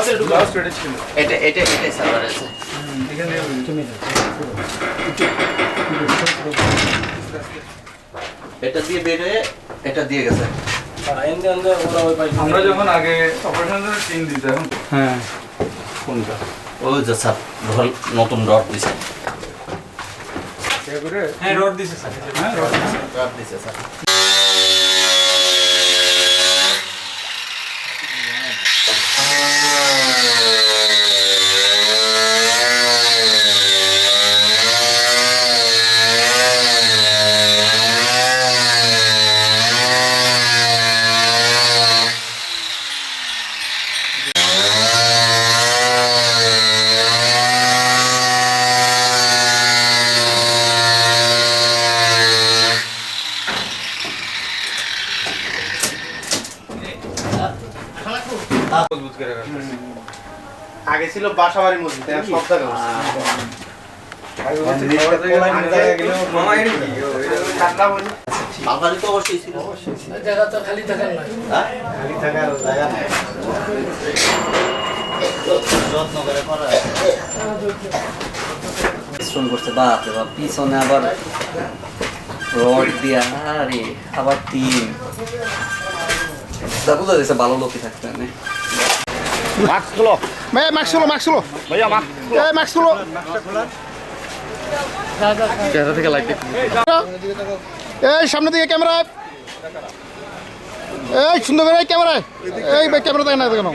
এটা এটা এটা এটাই সার্ভার আছে এটা দিয়ে বের হয়ে এটা দিয়ে গেছে। আমরা যখন আগে অপারেশন টিম হ্যাঁ কোনটা? ওই যে স্যার ধর নতুন রড দিছে। হ্যাঁ রড দিছে স্যার। হ্যাঁ রড দিছে। রড দিছে স্যার। আগে ছিল বাসা বাড়ি মসজিদ। সব জায়গা তো খালি থাকার? খালি থাকার জায়গা নেই। যত্ন করে করা করছে বাপ রে বাপ। পিছনে আবার রড দিয়া আরে আবার টিম তা বুঝা যাচ্ছে ভালো লোকই থাকতে হবে ভাই মাস্ক লো মাস্ক লো ভাইয়া মাস্ক লো চেহারা থেকে লাইট এই সামনে দিকে ক্যামেরা। এই সুন্দর করে ক্যামেরা। এই ভাই ক্যামেরা দেখে না কেন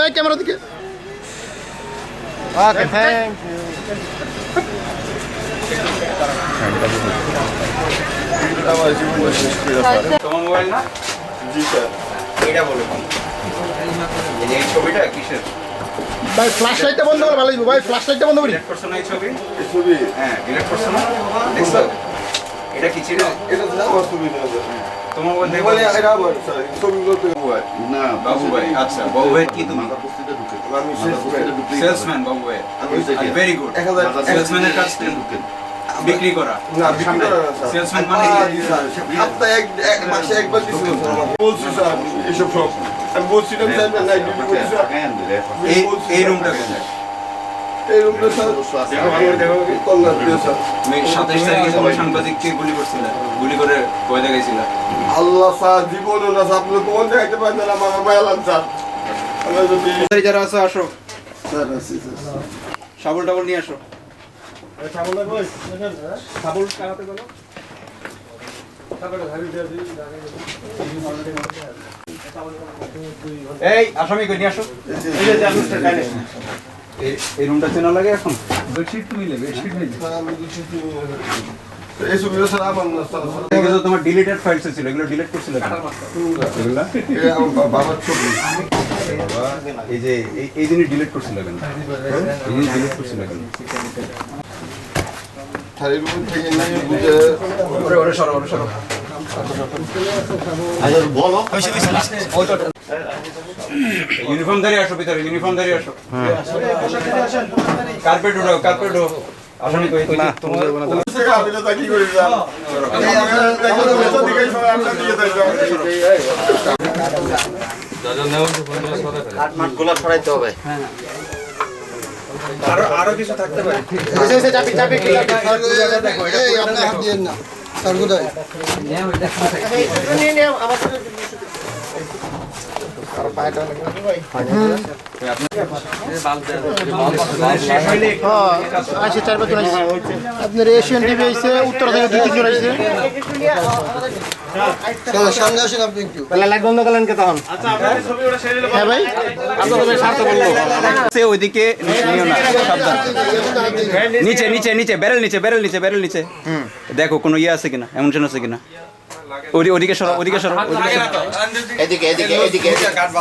এই ক্যামেরা দিকে। ওকে থ্যাংক তোমার মোবাইল না জি স্যার এটা বলো এই ছবিটা কিসের ভাই ফ্ল্যাশ লাইটটা বন্ধ করে ভালো ভাই ফ্ল্যাশ লাইটটা বন্ধ করি। করছ না এই ছবি? ছবি। হ্যাঁ ডিলেট করছ না? দেখছ? এটা কি ছিল? এটা তো আমার ছবি না তোমার মোবাইল থেকে মোবাইলে এটা আমার স্যার ছবিগুলো তো মোবাইল না বাবু ভাই আচ্ছা বাবু ভাই কি তুমি? আমি সেলসম্যান বাবু ভাই আমি ভেরি গুড এক হাজার সেলসম্যানের কাছ থেকে। বিক্রি করা। না বিক্রি করা সেলসম্যান মানে সপ্তাহে এক এক মাসে একবার দিছিল বলছি স্যার এসব সব। আমি বলছিলাম স্যার নাই ডিউটি করছি এই এই রুমটা কোথায়? এই রুমটা স্যার কল্যাণ দিয়ে স্যার। সাতাইশ তারিখে তুমি সাংবাদিককে গুলি করছিল? গুলি করে কয় দেখাইছিল? আল্লাহ স্যার জীবনও না স্যার আপনি কোন দেখাইতে পারেন না আমার স্যার। আমরা যারা আছো আসো। স্যার আসি স্যার। শাবল টাবল নিয়ে আসো। এই আসামি কই নিয়ে আসো। এই- রুমটা চেনা লাগে এখন? বেডশিট তুমি বেডশিট এই তোমার ডিলিটেড ফাইলস ছিল এগুলো ডিলিট করছিল বাবার ছবি। যে এই- এই জিনিস ডিলিট করছিল কেন? এই জিনিস ডিলিট করছিল কেন? এই রুম থেকে নাই বুঝে ইউনিফর্ম ধরে আসো ভিতরে ইউনিফর্ম ধরে আসো। কার্পেট উঠাও কার্পেট উঠাও। আসামি কই? না তোমার আমি তো কি করি স্যার এই আমরা দেখো তো দিকে সবাই আমরা দিয়ে দেয় কাঠ মাঠগুলো সরাইতে হবে চাপি চাপি হাত না নিয়ে নিয়ে আমার আর আসছে আপনার এশিয়ান টিভি আইছে উত্তর থেকে দুই তিনজন আইছে সামনে আসেন আপনি একটু। লাইট বন্ধ করলেন কে তখন? হ্যাঁ ভাই আপনার স্বার্থ বলল সে ওইদিকে নিও না সাবধান। নিচে নিচে নিচে ব্যারেল নিচে ব্যারেল নিচে ব্যারেল নিচে। দেখো কোনো ইয়ে আছে কিনা এমন আছে কিনা? ওদি- ওদিকে সরো ওদিকে সরো ওদিকে সরো। এদিকে এদিকে এদিকে।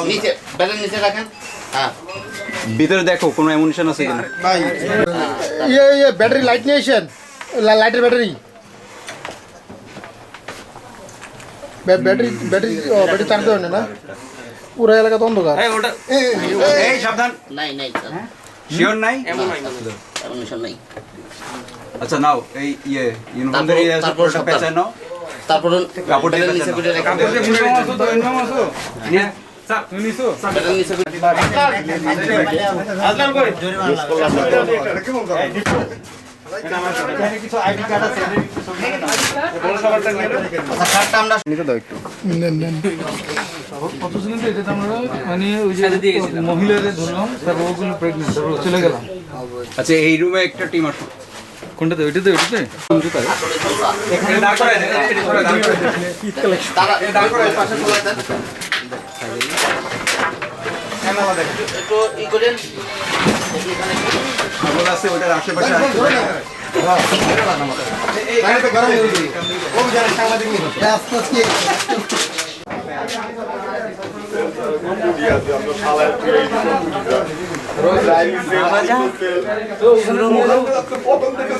নিচে ব্যালেন্স নিচে রাখেন। হ্যাঁ। ভিতরে দেখো কোনো এমুনিশন আছে কিনা? ভাই ইয়ে ইয়ে ব্যাটারি লাইট নিয়ে এসেন লাইটের battery. Battery battery battery charge দেবেন না পুরো এলাকা তো অন্ধকার এই সাবধান নাই নাই স্যার শিওর নাই এমন নাই আচ্ছা নাও এই ইয়ে ইউনিফর্ম দিয়ে তারপর সব। পেঁচায় নাও তারপর ব্যারেল এই নিচে করে রেখে দেন। ব্যারেল নিচে করে। মানে ওই যে মহিলাদের ধরলাম তারপর ওগুলো প্রেগনেন্ট চলে গেলাম আচ্ছা এই রুমে একটা টিম আসো কোনটাতে ওইটাতে ওইটাতে তারা ছাগল আছে ওটার আশেপাশে আস্তে প্রথম থেকে